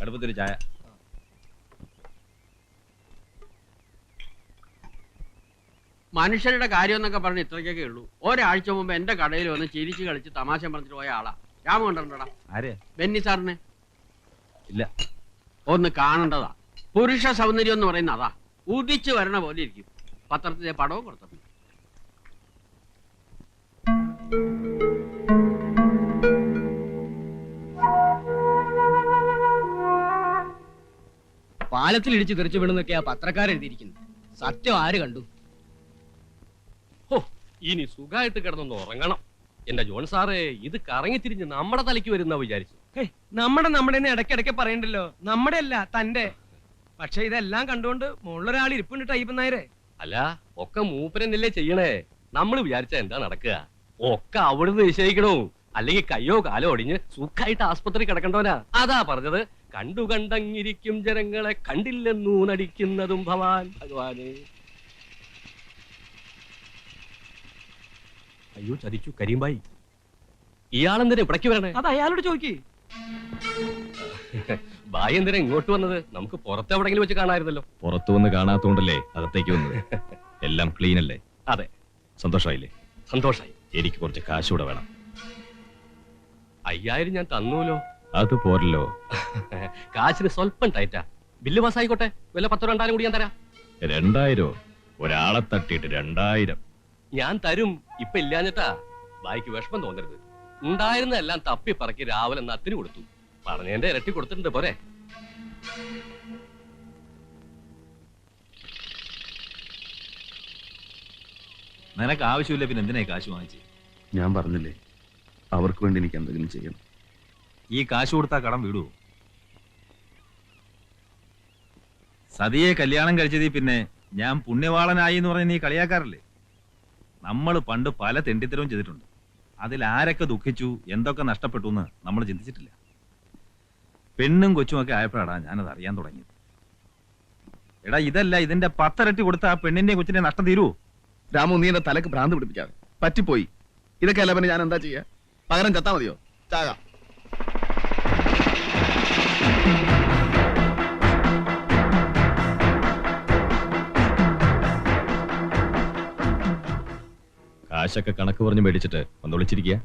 കടുപ്പത്തൊരു ചായ. മനുഷ്യരുടെ കാര്യം എന്നൊക്കെ പറഞ്ഞ് ഇത്രയ്ക്കൊക്കെ ഉള്ളൂ. ഒരാഴ്ച മുമ്പ് എന്റെ കടയിൽ വന്ന് ചിരിച്ചു കളിച്ച് തമാശ പറഞ്ഞിട്ട് പോയ ആളാ. രാമ കണ്ടിട്ടുണ്ടോടാ? ആരെ? ബെന്നി സാറിനെ. ഇല്ല. ഒന്ന് കാണേണ്ടതാ. പുരുഷ സൗന്ദര്യം എന്ന് പറയുന്ന അതാ. ഉദിച്ചു വരണ പോലെ ഇരിക്കും. പത്രത്തിലെ പടവും കൊടുത്തിട്ടുണ്ട്. പാലത്തിൽ ഇടിച്ച് തെറിച്ചു വീണെന്നൊക്കെയാ പത്രക്കാരെഴുതിയിരിക്കുന്നത് സത്യം ആര് കണ്ടു? ഹോ ഇനി സുഖമായിട്ട് കിടന്നൊന്ന് ഉറങ്ങണം. എന്റെ ജോൺ സാറേ ഇത് കറങ്ങിത്തിരിഞ്ഞ് നമ്മുടെ തലയ്ക്ക് വരുന്ന വിചാരിച്ചു. നമ്മുടെ നമ്മുടെ ഇടയ്ക്കിടയ്ക്ക് പറയണ്ടല്ലോ. നമ്മുടെ അല്ല തന്റെ പക്ഷെ ഇതെല്ലാം കണ്ടുകൊണ്ട് മുകളിലൊരാൾ ഇരിപ്പുണ്ട് ടൈപ്പ് നായരെ. അല്ല ഒക്കെ മൂപ്പരെന്നല്ലേ ചെയ്യണേ? നമ്മൾ വിചാരിച്ച എന്താ നടക്കുക? ഒക്കെ അവിടുന്ന് നിശ്ചയിക്കണോ. അല്ലെങ്കിൽ കയ്യോ കാലോ ഒടിഞ്ഞ് സുഖമായിട്ട് ആസ്പത്രി കിടക്കണ്ടവനാ. അതാ പറഞ്ഞത്. കണ്ടു കണ്ടങ്ങിരിക്കും ജനങ്ങളെ കണ്ടില്ലെന്നു നടിക്കുന്നതും ഭവാൻ ഭഗവാന്. അയ്യോ ചതിച്ചു. കരീംബായി ഇയാളെന്തിനാ ഇവിടേക്ക് വരണേ? അത് അയാളോട് ചോദിക്കേ. ബായി എന്തിനാ ഇങ്ങോട്ട് വന്നത്? നമുക്ക് പുറത്ത് എവിടെങ്കിലും വെച്ച് കാണാമായിരുന്നല്ലോ. പുറത്തു വന്ന് കാണാത്തോണ്ടല്ലേ അകത്തേക്ക് വന്നത്? എല്ലാം ക്ലീൻ അല്ലേ? അതെ. സന്തോഷമായില്ലേ? സന്തോഷായി. എനിക്ക് കുറച്ച് കാശ് കൂടെ വേണം. അയ്യായിരം ഞാൻ തന്നൂലോ? അത് പോരല്ലോ കാശിന് സ്വല്പം ടൈറ്റാ ബില്ല് പാസ്സായിക്കോട്ടെ. വല്ല പത്തോ രണ്ടായിരം കൂടി ഞാൻ തരാം. രണ്ടായിരോ? ഒരാളെ തട്ടിയിട്ട് രണ്ടായിരം. ഞാൻ തരും. ഇപ്പൊ ഇല്ലാഞ്ഞിട്ടാ. ബായിക്ക് വിഷമം തോന്നരുത്. ഉണ്ടായിരുന്ന എല്ലാം തപ്പി പറക്കി രാവിലെ നത്തിന് കൊടുത്തു. പറഞ്ഞതിന്റെ ഇരട്ടി കൊടുത്തിട്ടുണ്ട് പോരെ. നിനക്ക് ആവശ്യമില്ല പിന്നെ എന്തിനായി ഈ കാശ് വാങ്ങിച്ചേ? ഞാൻ പറഞ്ഞില്ലേ അവർക്ക് വേണ്ടി എനിക്ക് എന്തെങ്കിലും ചെയ്യണം. ഈ കാശ് കൊടുത്താ കടം വിടുവോ സതിയെ കല്യാണം കഴിച്ചതിൽ പിന്നെ ഞാൻ പുണ്യവാളനായി എന്ന് പറഞ്ഞ നീ കളിയാക്കാറില്ലേ? നമ്മൾ പണ്ട് പല തെണ്ടിത്തരവും ചെയ്തിട്ടുണ്ട്. അതിൽ ആരൊക്കെ ദുഃഖിച്ചു എന്തൊക്കെ നഷ്ടപ്പെട്ടു എന്ന് നമ്മൾ ചിന്തിച്ചിട്ടില്ല. പെണ്ണും കൊച്ചുമൊക്കെ ആയപ്പോഴാണ് ഞാനത് അറിയാൻ തുടങ്ങിയത്. എടാ ഇതല്ല ഇതിന്റെ പത്തരട്ടി കൊടുത്ത ആ പെണ്ണിന്റെ കൊച്ചിന്റെ നഷ്ടം തീരുവോ രാമു നീ എന്റെ തലക്ക് ഭ്രാന്ത് പിടിപ്പിക്കാതെ. പറ്റിപ്പോയി. ഇതൊക്കെ അല്ല പിന്നെ ഞാൻ എന്താ ചെയ്യാ? പകരം ചത്താ മതിയോ? ചാകാം. കാശൊക്കെ കണക്ക് പറഞ്ഞ് മേടിച്ചിട്ട് ഒന്ന് വിളിച്ചിരിക്കുക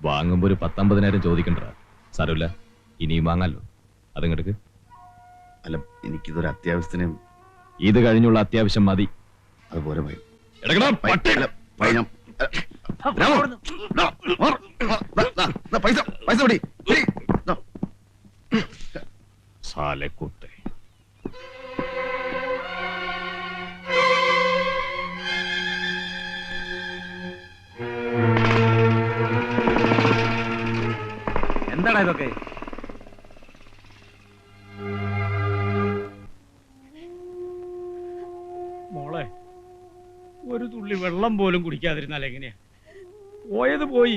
വാങ്ങുമ്പോ ഒരു പത്തമ്പതിനായിരം ചോദിക്കണ്ട സാരമില്ല ഇനിയും വാങ്ങാലോ. അതങ്ങെടുക്ക് അല്ല എനിക്കിതൊരു അത്യാവശ്യത്തിന് ഇത് കഴിഞ്ഞുള്ള അത്യാവശ്യം മതി. അതുപോലെ പൈസ പൈസ. അല്ല, എന്താടാ ഇതൊക്കെ? മോളെ ഒരു തുള്ളി വെള്ളം പോലും കുടിക്കാതിരുന്നാൽ എങ്ങനെയാ? പോയത് പോയി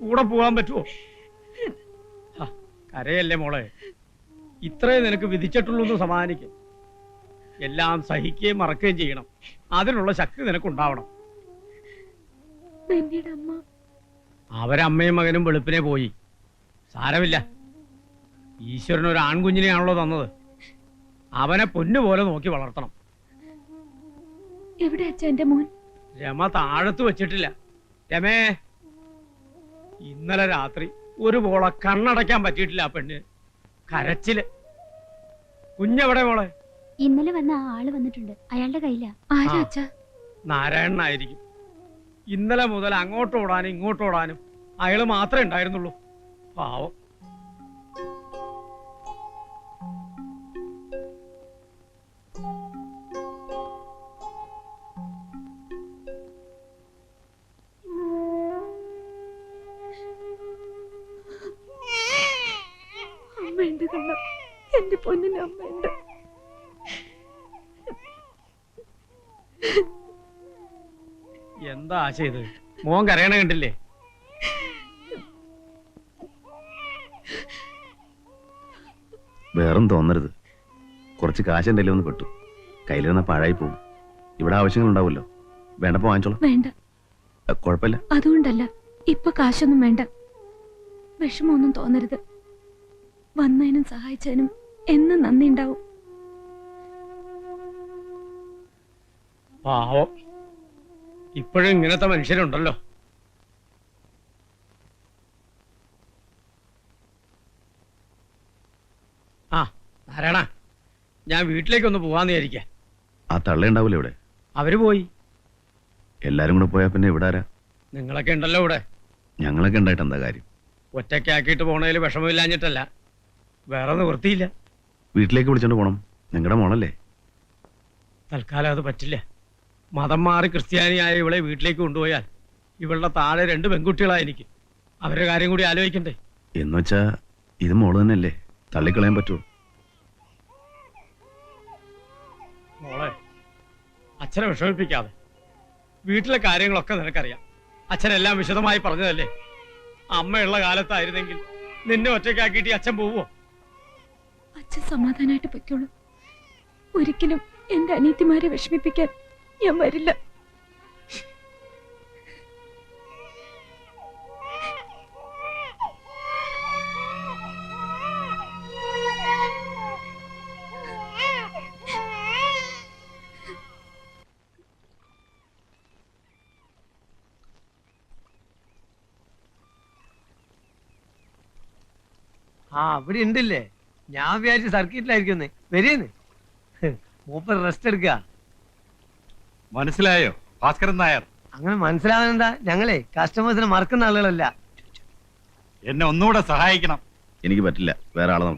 കൂടെ പോകാൻ പറ്റുമോ കരയല്ലേ മോളെ? ഇത്രേ നിനക്ക് വിധിച്ചിട്ടുള്ളൂ എന്ന് സമാധാനിക്കും എല്ലാം സഹിക്കുകയും മറക്കുകയും ചെയ്യണം. അതിനുള്ള ശക്തി നിനക്കുണ്ടാവണം. അവരമ്മയും മകനും വെളുപ്പിനെ പോയി. സാരമില്ല. ഈശ്വരൻ ഒരു ആൺകുഞ്ഞിനെയാണല്ലോ തന്നത്. അവനെ പൊന്നുപോലെ നോക്കി വളർത്തണം. എവിടെ അച്ഛ എന്റെ മോൻ? രമ താഴത്ത് വെച്ചിട്ടില്ല. രമേ ഇന്നലെ രാത്രി ഒരു പോളെ കണ്ണടയ്ക്കാൻ പറ്റിയിട്ടില്ല ആ പെണ്ണ്. കരച്ചിൽ. കുഞ്ഞെവിടെ മോളെ? ഇന്നലെ വന്ന ആ ആൾ വന്നിട്ടുണ്ട്. അയാളുടെ കയ്യിലാ. ആരാ ആ. അച്ഛ? നാരായണനായിരിക്കും ഇന്നലെ മുതൽ അങ്ങോട്ട് ഓടാനും ഇങ്ങോട്ട് ഓടാനും അയാൾ മാത്രമേ ഉണ്ടായിരുന്നുള്ളൂ. പാവം. അമ്മയുണ്ട് കണ്ണ. എന്റെ പൊന്നിന് അമ്മയുണ്ട്. എന്താ ആശയത് മോൻ കരയണ കണ്ടില്ലേ? വേറൊന്നും തോന്നരുത്. കുറച്ച് കാശ് എന്റെ ഒന്ന് പെട്ടു. കയ്യിലിരുന്ന പാഴായി പോകും. ഇവിടെ ആവശ്യങ്ങൾ ഉണ്ടാവുമല്ലോ വേണ്ടപ്പോ വാങ്ങിച്ചോളാം. വേണ്ട. കുഴപ്പമില്ല. അതുകൊണ്ടല്ല. ഇപ്പൊ കാശൊന്നും വേണ്ട. വിഷമൊന്നും തോന്നരുത്. വന്നതിനും സഹായിച്ചതിനും എന്നും നന്ദി ഉണ്ടാവും. പാവം. ഇപ്പോഴും ഇങ്ങനത്തെ മനുഷ്യരുണ്ടല്ലോ ആ നാരായണ ഞാൻ വീട്ടിലേക്കൊന്ന് പോവാന്ന് വിചാരിക്ക. ആ തള്ളയുണ്ടാവില്ല ഇവിടെ? അവർ പോയി. എല്ലാരും കൂടെ പോയാ പിന്നെ ഇവിടെ ആരാ? നിങ്ങളൊക്കെ ഉണ്ടല്ലോ ഇവിടെ. ഞങ്ങളൊക്കെ ഉണ്ടായിട്ട് എന്താ കാര്യം? ഒറ്റയ്ക്കാക്കിയിട്ട് പോണതിൽ വിഷമമില്ലാഞ്ഞിട്ടല്ല. വേറെ നിവൃത്തിയില്ല. വീട്ടിലേക്ക് വിളിച്ചോണ്ട് പോണം. നിങ്ങളുടെ മോണല്ലേ തൽക്കാലം അത് പറ്റില്ല. മതം മാറി ക്രിസ്ത്യാനിയായ ഇവളെ വീട്ടിലേക്ക് കൊണ്ടുപോയാൽ ഇവളുടെ താഴെ രണ്ട് പെൺകുട്ടികളാ എനിക്ക്. അവരുടെ കാര്യം കൂടി ആലോചിക്കണ്ടേ. എന്നുവെച്ചാ ഇത് മോൾ തന്നെയല്ലേ? തള്ളിക്കളയാൻ പറ്റുമോ മോളെ അച്ഛനെ വിഷമിപ്പിക്കാതെ. വീട്ടിലെ കാര്യങ്ങളൊക്കെ നിനക്കറിയാം. അച്ഛനെല്ലാം വിശദമായി പറഞ്ഞതല്ലേ? അമ്മയുള്ള കാലത്തായിരുന്നെങ്കിൽ നിന്നെ ഒറ്റയ്ക്കാക്കിയിട്ട് അച്ഛൻ പോവോ അച്ഛൻ സമാധാനമായിട്ട് പൊയ്ക്കോളൂ. ഒരിക്കലും എന്റെ അനീതിമാരെ വിഷമിപ്പിക്കാൻ ഞാൻ വരില്ല. ആ അവിടെ ഉണ്ടല്ലേ? ഞാൻ വിചാരിച്ചു സർക്കിറ്റിലായിരിക്കും വരിയെന്ന് മൂപ്പർ റെസ്റ്റ് എടുക്കുക മനസ്സിലായോ? ഭാസ്കരൻ നായർ. അങ്ങനെ മനസ്സിലാവാനെന്താ? ഞങ്ങളെ കസ്റ്റമേഴ്സിനെ മറക്കുന്ന ആളുകളല്ല. എന്നെ ഒന്നുകൂടെ സഹായിക്കണം. എനിക്ക് പറ്റില്ല. വേറെ ആളെ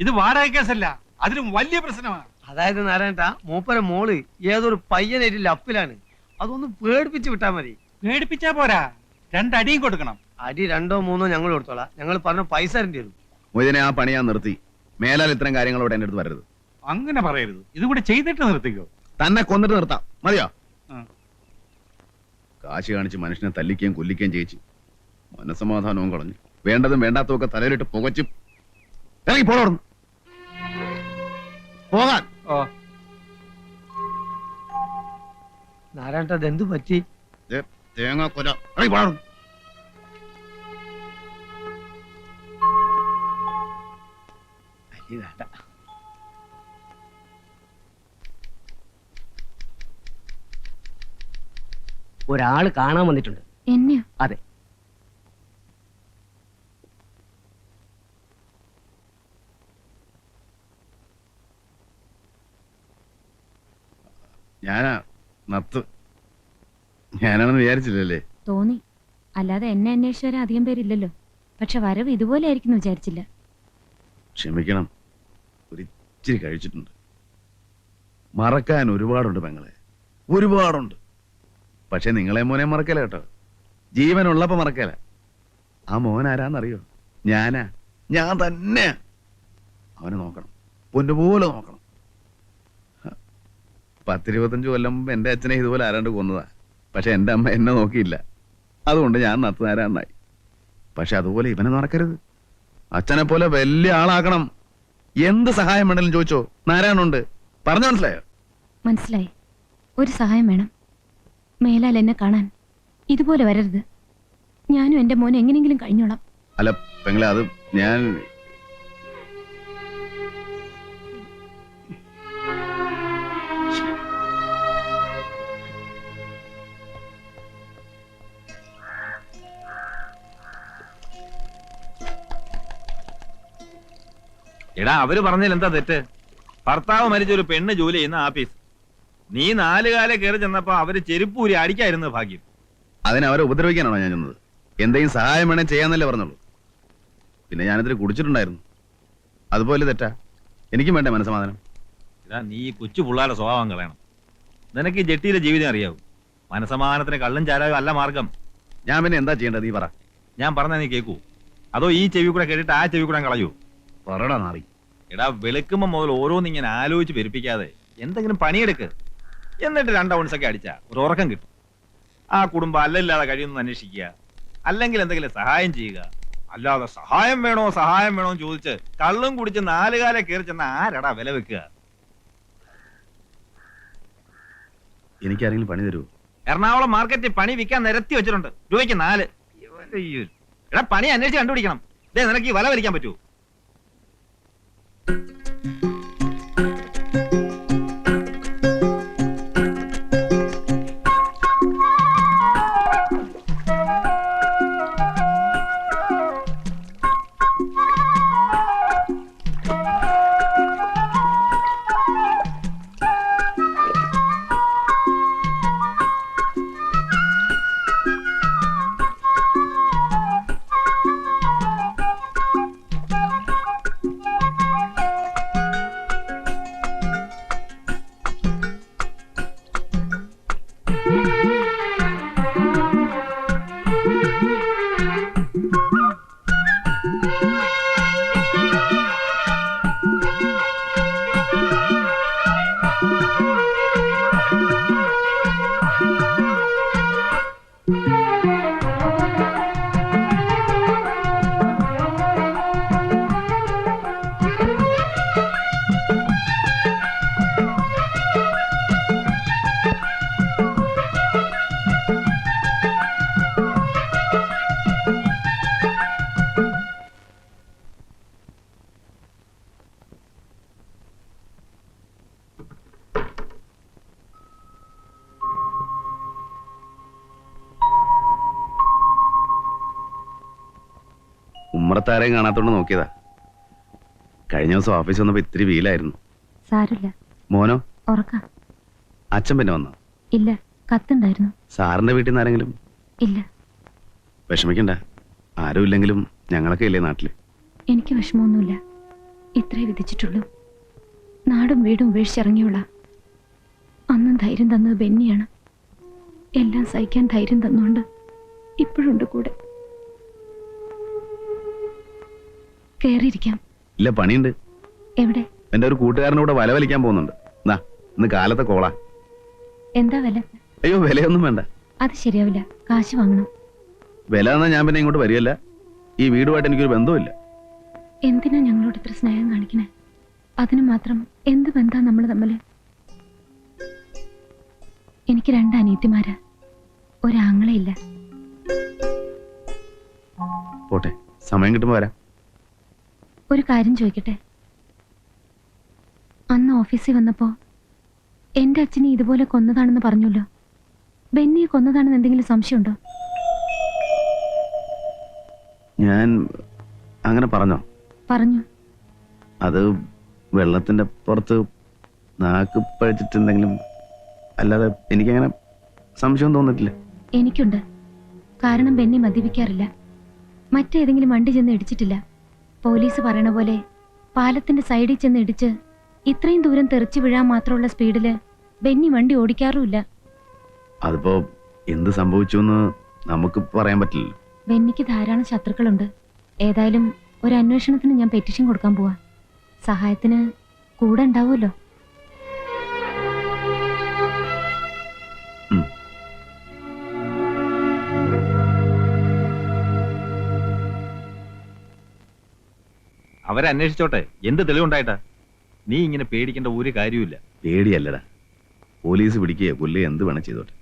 ഇത് വാടക കേസല്ല. അതിലും വലിയ പ്രശ്നമാണ്. അതായത് നാരായണ മൂപ്പര മോൾ ഏതൊരു പയ്യനായിട്ട് ലപ്പിലാണ്. അതൊന്ന് പേടിപ്പിച്ച് വിട്ടാ മതി. പേടിപ്പിച്ചാ പോരാ. രണ്ടടിയും കൊടുക്കണം. അടി രണ്ടോ മൂന്നോ ഞങ്ങൾ കൊടുത്തോളാം. ഞങ്ങൾ പറഞ്ഞ പൈസ തരേണ്ടി വരും. മൊയ്തനെ ആ പണി ഞാൻ നിർത്തി. മേലാൽ ഇത്തരം കാര്യങ്ങളോട് എന്റെ അടുത്ത് വരരുത്. അങ്ങനെ പറയരുത്. ഇതുകൂടെ ചെയ്തിട്ട് നിർത്തിക്കോ. തന്നെ കൊന്നിട്ട് നിർത്താം. മതിയോ. കാശ് കാണിച്ച് മനുഷ്യനെ തല്ലിക്കുകയും കൊല്ലിക്കുകയും ചെയ്യിച്ച് മനസമാധാനവും കളഞ്ഞു വേണ്ടതും വേണ്ടാത്തതും ഒക്കെ തലയിലിട്ട് പുകച്ചു ഇറങ്ങി പോടോടുന്നു പോകാൻ. നാരായണ അതെന്ത് പറ്റി? തേങ്ങ കൊല ഇറങ്ങി പോടോടുന്നു അരി വേണ്ട ഒരാൾ കാണാൻ വന്നിട്ടുണ്ട്. എന്നെയോ അതെ. ഞാനാ നത്ത്. ഞാനാണെന്ന് വിചാരിച്ചില്ലല്ലേ? തോന്നി. അല്ലാതെ എന്നെ അന്വേഷിച്ചവരെ അധികം പേരില്ലല്ലോ. പക്ഷെ വരവ് ഇതുപോലെ ആയിരിക്കും വിചാരിച്ചില്ല. ക്ഷമിക്കണം. ഇച്ചിരി കഴിച്ചിട്ടുണ്ട്. മറക്കാൻ ഒരുപാടുണ്ട് പെങ്ങളെ. ഒരുപാടുണ്ട്. പക്ഷെ നിങ്ങളെ മോനെ മറക്കല കേട്ടോ. ജീവനുള്ളപ്പോ മറക്കല. ആ മോൻ ആരാന്നറിയോ? ഞാനാ. ഞാൻ തന്നെ അവനെ നോക്കണം. പൊന്നുപോലെ നോക്കണം. പത്തിരുപത്തഞ്ച് കൊല്ലം എന്റെ അച്ഛനെ ഇതുപോലെ ആരാണ്ട് കൊന്നതാ. പക്ഷെ എന്റെ അമ്മ എന്നെ നോക്കിയില്ല. അതുകൊണ്ട് ഞാൻ നത്തുനാരാന്നായി പക്ഷെ അതുപോലെ ഇവനെ നടക്കരുത്. അച്ഛനെ പോലെ വലിയ ആളാക്കണം എന്ത് സഹായം വേണമെങ്കിലും ചോദിച്ചോ? നാരായണുണ്ട് പറഞ്ഞു മനസ്സിലായോ? മനസ്സിലായി. ഒരു സഹായം വേണം. മേലാൽ എന്നെ കാണാൻ. ഇതുപോലെ വരരുത്. ഞാനും എന്റെ മോനെ എങ്ങനെയെങ്കിലും കഴിഞ്ഞോളാം. അല്ല പെങ്ങളെ അത് ഞാൻ എടാ അവർ പറഞ്ഞതിൽ എന്താ തെറ്റ്? ഭർത്താവ് മരിച്ച ഒരു പെണ്ണ് ജോലി ചെയ്യുന്ന ആഫീസ് നീ നാലുകാലെ കാലം കയറി ചെന്നപ്പോ അവർ ചെരുപ്പൂരി അടിക്കായിരുന്നു ഭാഗ്യം. അതിനവരെ അവരെ ഉപദ്രവിക്കാനാണോ ഞാൻ ചെന്നത്? എന്തെങ്കിലും സഹായം വേണേ ചെയ്യാന്നല്ലേ പറഞ്ഞുള്ളൂ. പിന്നെ ഞാനിതിൽ കുടിച്ചിട്ടുണ്ടായിരുന്നു. അതുപോലെ തെറ്റാ. എനിക്കും വേണ്ട മനസ്സമാധാനം? നീ കൊച്ചു പുള്ളാരെ സ്വഭാവം കളയണം. നിനക്ക് ഈ ജട്ടിയിലെ ജീവിതം അറിയാവൂ. മനസമാധാനത്തിന് കള്ളും ചാരാകും അല്ല മാർഗം. ഞാൻ പിന്നെ എന്താ ചെയ്യേണ്ടത്? നീ പറ. ഞാൻ പറഞ്ഞ നീ കേൾക്കൂ അതോ ഈ ചെവി കൂടെ കേട്ടിട്ട് ആ ചെവി കൂടെ കളയൂ. പറടാ നാറി. എടാ വെളുക്കുമ്പോ മുതൽ ഓരോന്ന് ഇങ്ങനെ ആലോചിച്ച് പെരുപ്പിക്കാതെ എന്തെങ്കിലും പണിയെടുക്ക്. എന്നിട്ട് രണ്ട് ഔൺസ് ഒക്കെ അടിച്ചാ ഒരു ഉറക്കം കിട്ടും. ആ കുടുംബം അല്ലല്ലാതെ കഴിയുന്നു അന്വേഷിക്കുക. അല്ലെങ്കിൽ എന്തെങ്കിലും സഹായം ചെയ്യുക. അല്ലാതെ സഹായം വേണോ സഹായം വേണോ എന്ന് ചോദിച്ച് കള്ളും കുടിച്ച് നാലുകാലെ കയറി ചെന്ന ആരടാ വില വെക്കുക? എനിക്കാരെങ്കിലും പണി തരുമോ എറണാകുളം മാർക്കറ്റിൽ പണി വിൽക്കാൻ നിരത്തി വെച്ചിട്ടുണ്ട്. രൂപയ്ക്ക് നാല്. ഇവന്റെ ഈ ഒരു- എടാ പണി അന്വേഷിച്ച് കണ്ടുപിടിക്കണം. ദേ നിനക്ക് ഈ വല വലിക്കാൻ പറ്റുമോ thank you ഉമ്മറത്താരെയും കാണാത്തോണ്ട് നോക്കിയതാ. കഴിഞ്ഞ ദിവസം ഓഫീസിൽ വന്നപ്പോ ഇത്തിരി വീലായിരുന്നു സാരില്ല. മോനോ? ഉറക്ക. അച്ഛൻ പിന്നെ വന്നോ? ഇല്ല കത്തുണ്ടായിരുന്നു. സാറിന്റെ വീട്ടിൽ നിന്ന് ആരെങ്കിലും? ഇല്ല. വിഷമിക്കണ്ട. ആരും ഇല്ലെങ്കിലും ഞങ്ങളൊക്കെ ഇല്ലേ നാട്ടിൽ? എനിക്ക് വിഷമമൊന്നുമില്ല. ഇത്രേ വിധിച്ചിട്ടുള്ളൂ. നാടും വീടും ഉപേക്ഷിച്ചിറങ്ങിയുള്ള. അന്നും ധൈര്യം തന്നത് ബെന്നിയാണ്. എല്ലാം സഹിക്കാൻ ധൈര്യം തന്നുകൊണ്ട് ഇപ്പോഴുണ്ട് കൂടെ. കയറിയിരിക്കാം ഇല്ല പണിയുണ്ട്. എവിടെ? എന്റെ ഒരു കൂട്ടുകാരനൂടെ വല വലിക്കാൻ പോകുന്നുണ്ട്. എന്നാ ഇന്ന് കാലത്തെ കോളാ. എന്താ വില? അയ്യോ വിലയൊന്നും വേണ്ട. അത് ശരിയാവില്ല. കാശ് വാങ്ങണം. വില എന്നാ ഞാൻ പിന്നെ ഇങ്ങോട്ട് വരികയല്ല. ഈ വീടുമായിട്ട് എനിക്കൊരു ബന്ധമില്ല എന്തിനാ ഞങ്ങളോട് ഇത്ര സ്നേഹം കാണിക്കണേ? അതിന് മാത്രം എന്ത് ബന്ധാ നമ്മൾ തമ്മിൽ? എനിക്ക് രണ്ട് അനിയത്തിമാരാ. ഒരാങ്ങളയില്ല പോട്ടെ സമയം കിട്ടുമ്പോ വരാം. ഒരു കാര്യം ചോദിക്കട്ടെ? അന്ന് ഓഫീസിൽ വന്നപ്പോൾ എന്റെ അച്ഛനെ ഇതുപോലെ കൊന്നതാണെന്ന് പറഞ്ഞല്ലോ. ബെന്നിയെ കൊന്നതാണെന്ന് എന്തെങ്കിലും സംശയമുണ്ടോ? ഞാൻ അങ്ങനെ പറഞ്ഞോ? പറഞ്ഞു. അത് വെള്ളത്തിന്റെ പുറത്ത് നാക്ക് പഴിച്ചിട്ടുണ്ടെങ്കിലും അല്ലാതെ എനിക്ക് അങ്ങനെ സംശയം തോന്നിട്ടില്ല. എനിക്കുണ്ട്. കാരണം ബെന്നി മദ്യപിക്കാറില്ല. മറ്റേതെങ്കിലും വണ്ടി ചെന്ന് ഇടിച്ചിട്ടില്ല. പോലീസ് പറയണ പോലെ പാലത്തിന്റെ സൈഡിൽ ചെന്ന് ഇടിച്ച് ഇത്രയും ദൂരം തെറിച്ചു വീഴാൻ മാത്രമുള്ള സ്പീഡിൽ ബെന്നി വണ്ടി ഓടിക്കാറുമില്ല. അതിപ്പോ എന്ത് സംഭവിച്ചു എന്ന് നമുക്ക് പറയാൻ പറ്റില്ല ബെന്നിക്ക് ധാരാളം ശത്രുക്കളുണ്ട്. ഏതായാലും ഒരു അന്വേഷണത്തിന് ഞാൻ പെറ്റിഷൻ കൊടുക്കാൻ പോവാ. സഹായത്തിന് കൂടെ ഉണ്ടാവുമല്ലോ. അവരന്വേഷിച്ചോട്ടെ. എന്ത് തെളിവുണ്ടായിട്ടാ? നീ ഇങ്ങനെ പേടിക്കേണ്ട ഒരു കാര്യമില്ല പേടിയല്ലടാ. പോലീസ് പിടിക്കുകയോ കൊല്ലുകയോ എന്ത് വേണം ചെയ്തോട്ടെ.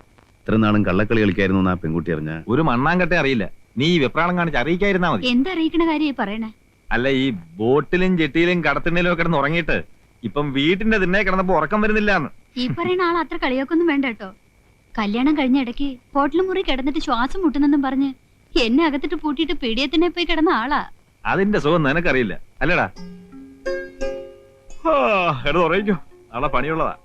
ഇത്ര നാളും കള്ളക്കളി കളിക്കായിരുന്നു എന്ന് ആ പെൺകുട്ടി അറിഞ്ഞ? ഒരു മണ്ണാങ്കട്ടെ അറിയില്ല. നീ ഈ വെപ്രാളം കാണിച്ച് അറിയിക്കായിരുന്നാ മതി. എന്തറിയിക്കണ കാര്യം പറയണേ? അല്ല ഈ ബോട്ടിലും ജെട്ടിയിലും കടത്തിണ്ണിലും ഒക്കെ കിടന്ന് ഉറങ്ങിയിട്ട് ഇപ്പം വീട്ടിന്റെ തിന്നെ കിടന്നപ്പോ ഉറക്കം വരുന്നില്ല ഈ പറയുന്ന ആൾ അത്ര കളിയൊക്കൊന്നും വേണ്ട കേട്ടോ. കല്യാണം കഴിഞ്ഞ ഇടയ്ക്ക് ഹോട്ടൽ മുറി കിടന്നിട്ട് ശ്വാസം മുട്ടുന്നെന്നും പറഞ്ഞ് എന്നെ അകത്തിട്ട് പൂട്ടിയിട്ട് പീഡിയത്തിനെ പോയി കിടന്ന ആളാ. അതിന്റെ സുഖം നിനക്കറിയില്ല അല്ലടാ. എടുത്ത് ഉറയിക്കോ നാളെ പണിയുള്ളതാ.